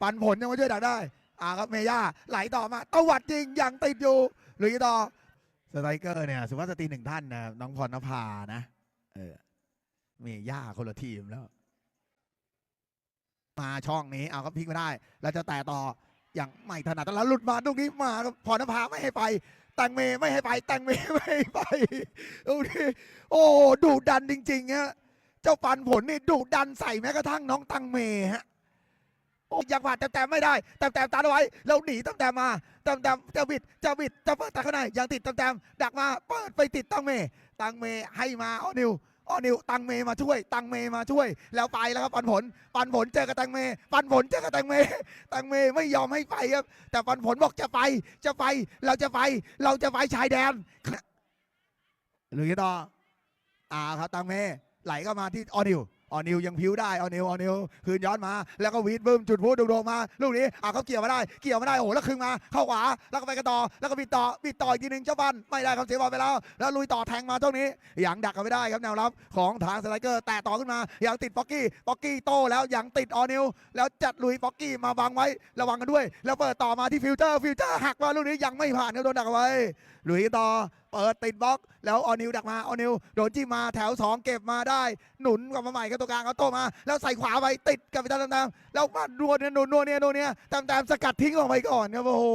ปันผลยังมาช่วยดักได้ อ่าครับเมย่าไหลต่อมาตวัดจริงยังติดอยู่หรือต่อสไตรเกอร์เนี่ยสุภาพสตรีหนึ่งท่านนะน้องพรณภานะเออเมย่าคนละทีมแล้ว มาช่องนี้เอาก็พลิกไม่ได้ แล้วจะแต่ต่ออย่างไม่ถนัดแล้วหลุดมาตรงนี้มาครับพรณภาไม่ให้ไปแตงเมไม่ให้ไปแตงเมไม่ให้ไปตรงนี้โอ้ดุดันจริงๆฮะเจ้าปันผลนี่ดุดันใส่แม้กระทั่งน้องตังเมฮะ ยังผ่านแต้มๆไม่ได้แต้มๆตัดเอาไว้แล้วหนีแต้มๆมมาแต้มๆจะบิดจะบิดจะเปิดตัดข้างในยังติดแต้มๆดักมาเปิดไปติดตังเมตังเมให้มาออนิวออนิวตังเมมาช่วย ตังเมมาช่วย แล้วไปแล้วครับปันผล ปันผลเจอกับตังเม ปันผลเจอกับตังเม ตังเมไม่ยอมให้ไปครับ แต่ปันผลบอกจะไปจะไป เราจะไป เราจะไปชายแดนหรือต่ออ่าครับตังเมไหลเข้ามาที่ออนิว ออนิวยังพิ้วได้ออนิวออนิวคืนย้อนมา แล้วก็วีดบึ้มจุดพูดโด่งๆมา ลูกนี้อ่าเขาเกี่ยวมาได้ เกี่ยวมาได้ โอ้โห แล้วคึงมา เข้าขวา แล้วก็ไปกันต่อ แล้วก็บิดต่อ บิดต่ออีกทีหนึ่งเจ้าบันไม่ได้ครับเสียบอลไปแล้ว แล้วลุยต่อแทงมาตรงนี้ ยังดักกันไม่ได้ครับแนวรับของทางสไลเกอร์ แต่ต่อขึ้นมา ยังติดป๊อกกี้ ป๊อกกี้โตแล้วยังติดออนิว แล้วจัดลุยป๊อกกี้มาบังไว้ ระวังกันด้วย แล้วเปิดต่อมาที่ฟิวเจอร์ ฟิวเจอร์หักมาลูกนี้ยังไม่ผ่านครับโดนดักไว้ลุยต่อ เปิดติดบล็อก แล้วออนิวดักมาออนิวโดนจี้มาแถวสองเก็บมาได้ หนุนกลับมาใหม่ครับตัวกลางเขาโตมา แล้วใส่ขวาไปติดกับพิธาตามๆแล้วมาดวลเนี่ยหนุนนัวเนี่ยนัวเนี่ยตามๆสกัดทิ้งออกไปก่อนครับโอ้โห